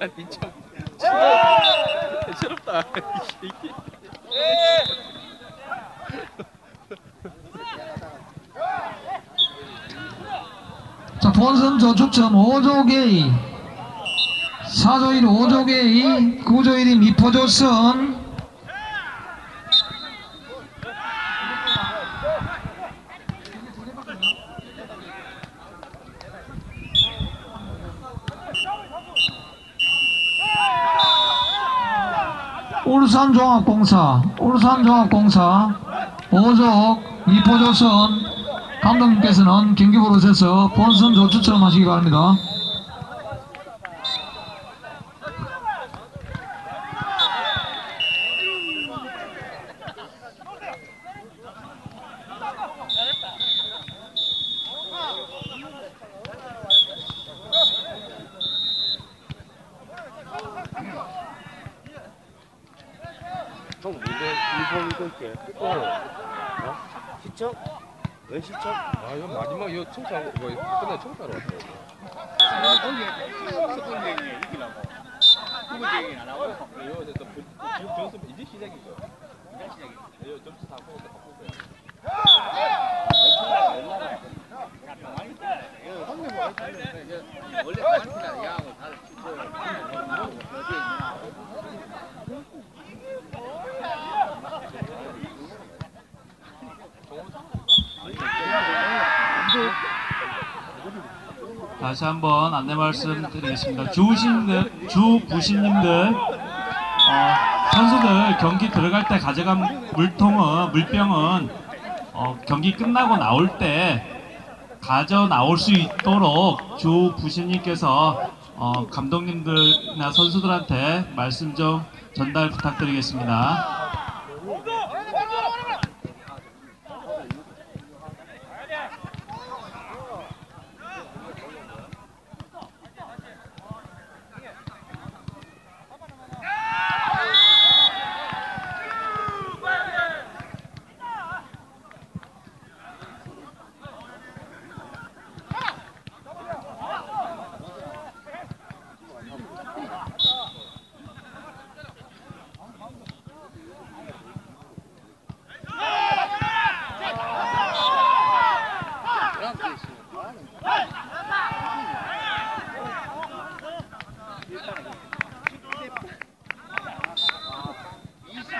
아니 참 새롭다 이 새끼. 자, 본선 저축점 5조 게이. 4조 1 5조 게이 9조 1이 미포조선 울산종합공사 울산종합공사 5조 미포조선 감독님께서는 경기 버릇에서 본선 조추처럼 하시기 바랍니다. 이거 있게 어? 시청? 왜 시청? 아 이거 마지막 이거 청소하고 이거 끝나 청소하러 왔어요 이거 이제 또 점수 이제 시작이죠 이제 시작이죠 이거 점수 다 보고 다 바꾸세요 원래 가르치나 야하고 다른 다시 한번 안내 말씀드리겠습니다. 주부신들, 주부신님들, 어, 선수들 경기 들어갈 때 가져간 물통은, 물병은 어, 경기 끝나고 나올 때 가져 나올 수 있도록 주 부신님께서 어, 감독님들이나 선수들한테 말씀 좀 전달 부탁드리겠습니다.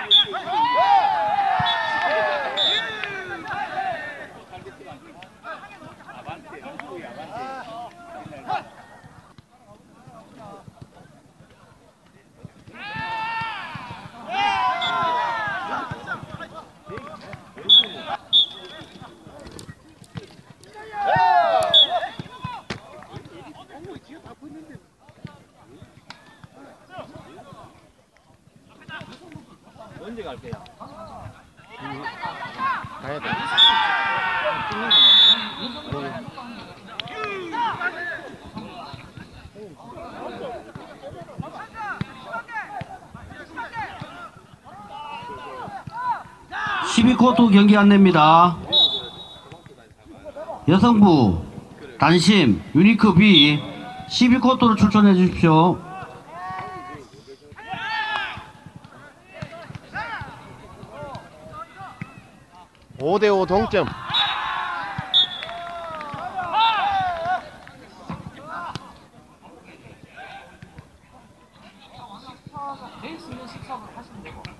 Yeah. (12쿼터) 경기 안내입니다 여성부 단심 유니크 B 12쿼터로 출전해 주십시오 5대5 동점. 생각을 하시면 되고.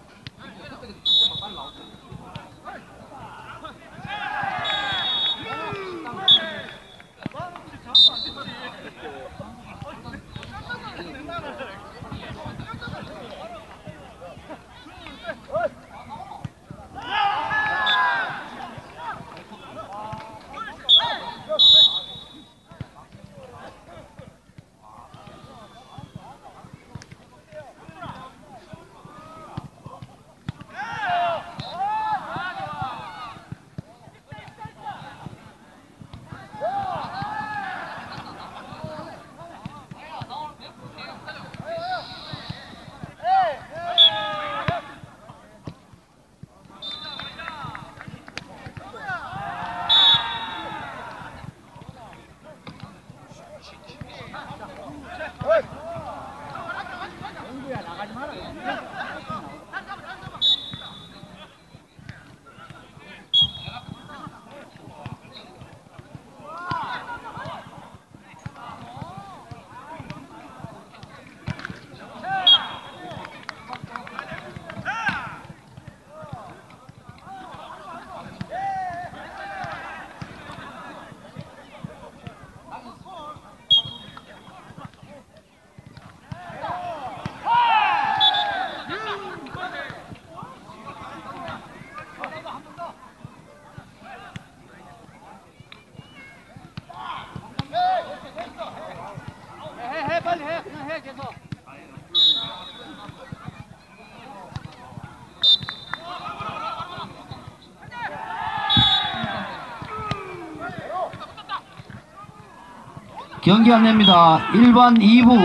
경기 안내입니다. 1번 2부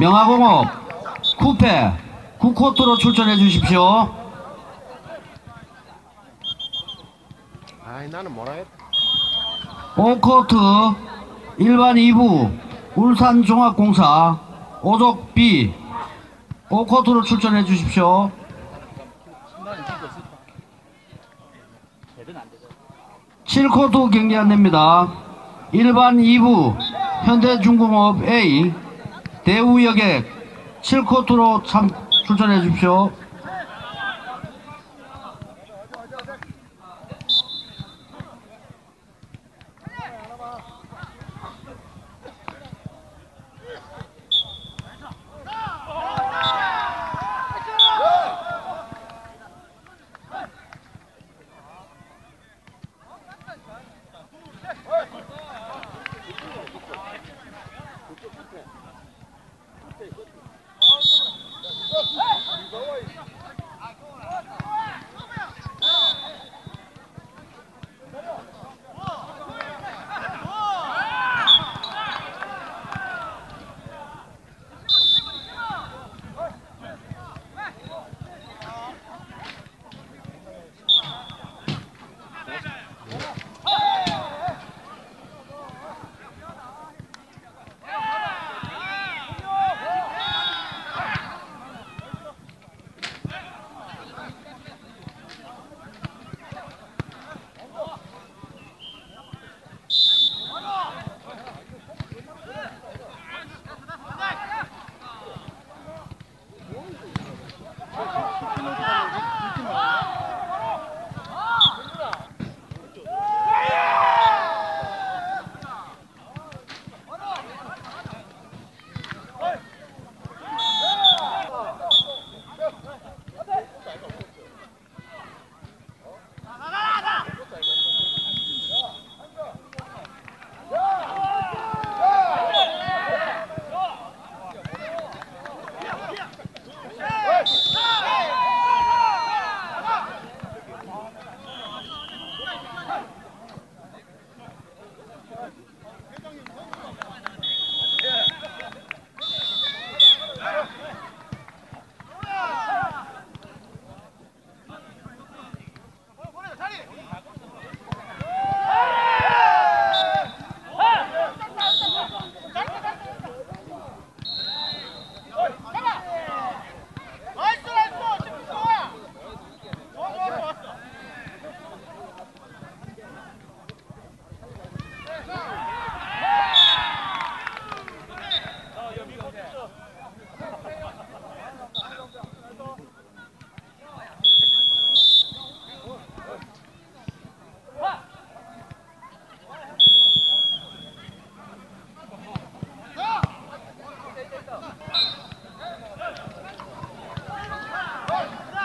명화공업 쿠페 9코트로 출전해 주십시오. 아이 나는 뭐라 했 5코트 1반 2부 울산종합공사 오족 B 5코트로 출전해 주십시오. 대든 안 되죠. 7코트 경기 안내입니다. 1반 2부 현대중공업 A 대우여객 7코트로 참 출전해 주십시오.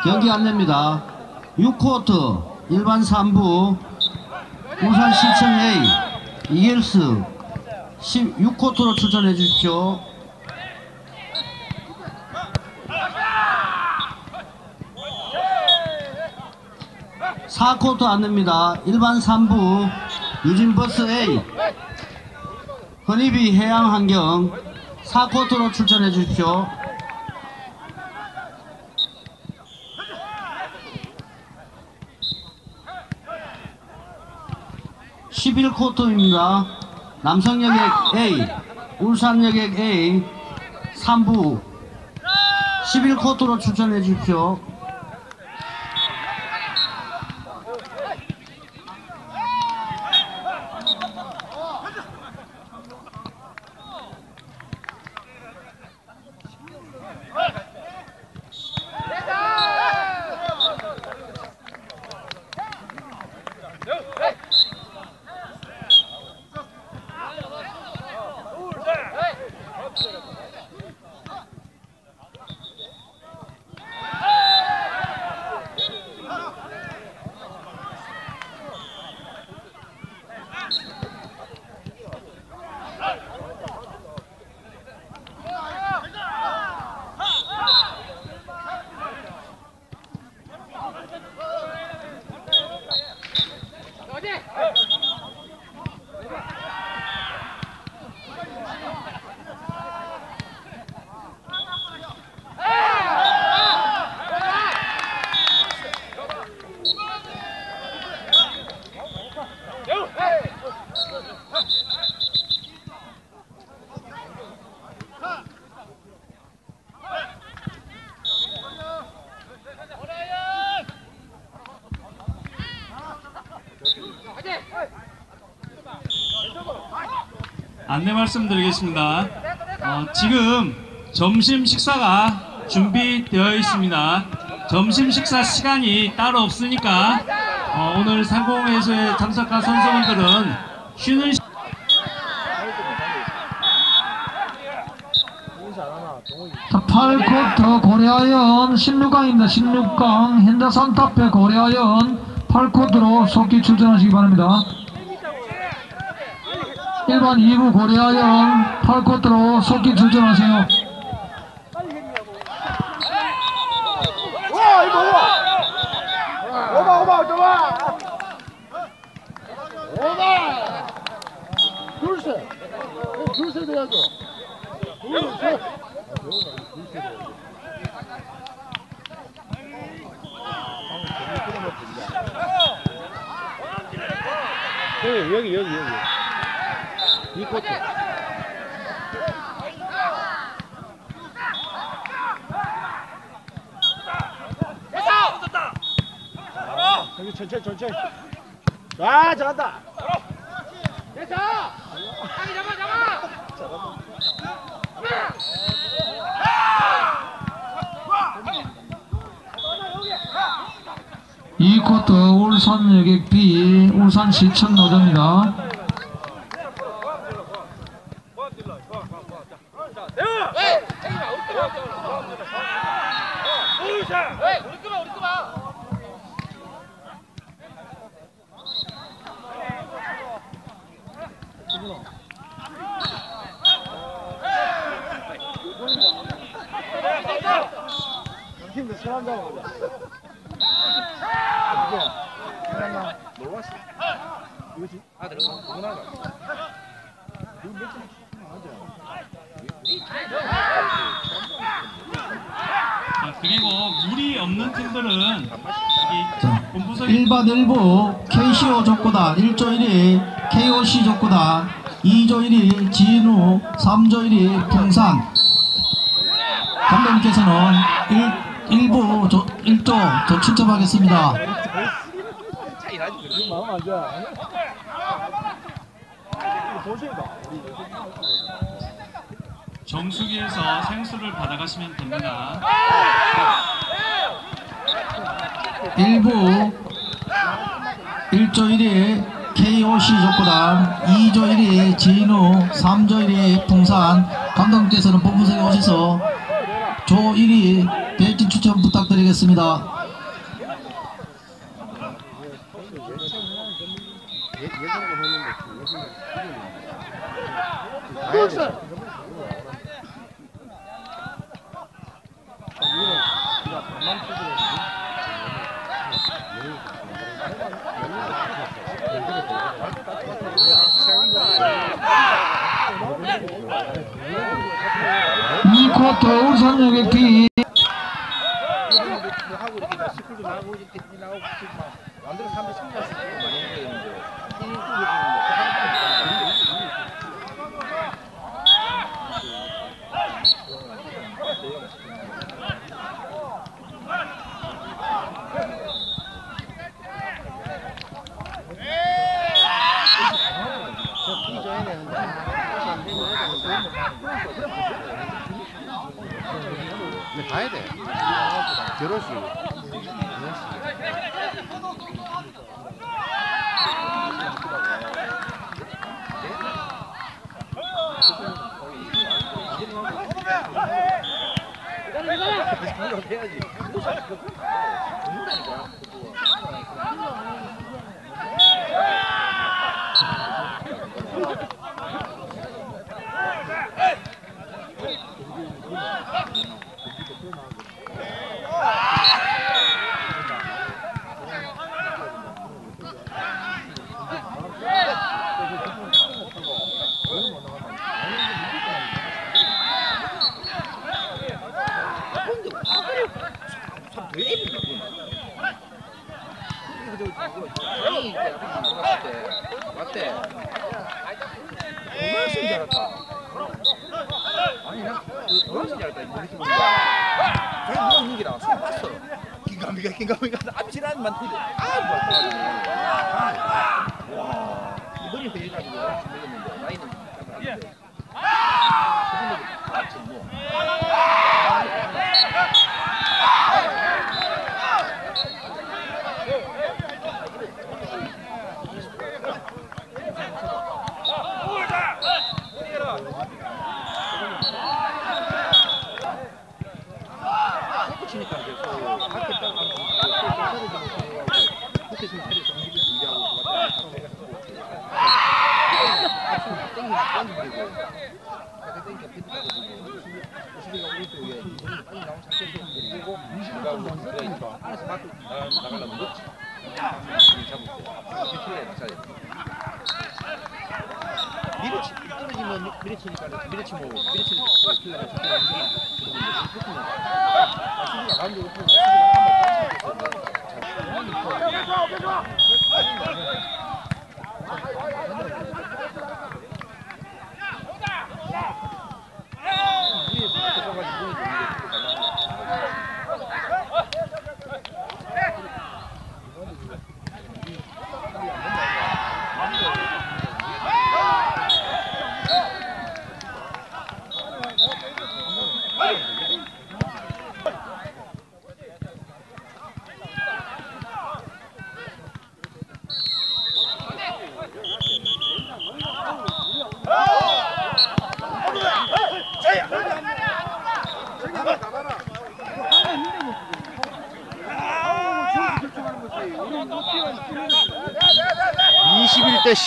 경기 안내입니다. 6코트 일반 3부 울산시청 A 이길스 16코트로 출전해 주십시오. 4코트 안내입니다. 일반 3부 유진버스 A 허니비 해양환경 4코트로 출전해 주십시오. 11코트입니다. 남성여객 A, 울산여객 A, 3부 11코트로 출전해 주십시오. 안내 말씀드리겠습니다. 어, 지금 점심 식사가 준비되어 있습니다. 점심 식사 시간이 따로 없으니까 어, 오늘 상공회수에 참석한 선수분들은 쉬는 시... 팔쿼터 고려하연 16강입니다. 16강 현대산타페 고려하연 8쿼터로 속기 출전하시기 바랍니다. 1번 2부 고려아연 8쿼터로 속기 출전하세요. 오바 오바 오바 오바 둘셋. 둘셋. 해야죠 둘셋 여기 여기 여기 여기. 이 코트. 여기 천천히 천천히. 아 잘한다 이쿼터 울산 여객 B 울산 시청 노조입니다. 힘들 사람 잡아보자 이거지? 아 들어가. 자, 그리고 물이 없는 팀들은 자, 여기 본부석에 1번 1부 KCO 족구단 1조 1위 KOC 족구단 2조 1위 진우 3조 1위 풍산 감독님께서는 1, 1부 조, 1조 조 추첨하겠습니다 차이 나지. 지금 마음 안 좋아 이거 도시다 정수기에서 생수를 받아가시면 됩니다. 1부 1조 1위 KOC 족구단 2조 1위 진우 3조 1위 풍산 감독님께서는 본부석에 오셔서 조 1위 배진 추천 부탁드리겠습니다 쿼터 울산 여객 B 하고 이렇게 나 스쿨도 나오고 이렇게 나오고 남들은 사람들 생각 많이 했는데 근데 가야 돼 결혼식 해야지. 밀어치 떨어지면 밀어치니까 밀어치면 밀어치는 그 킬러가 저쪽 움직이는 들어오는데 그렇구나 아, 수비가 가운데 오고 수비가 한번 위에서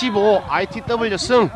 15 ITW 승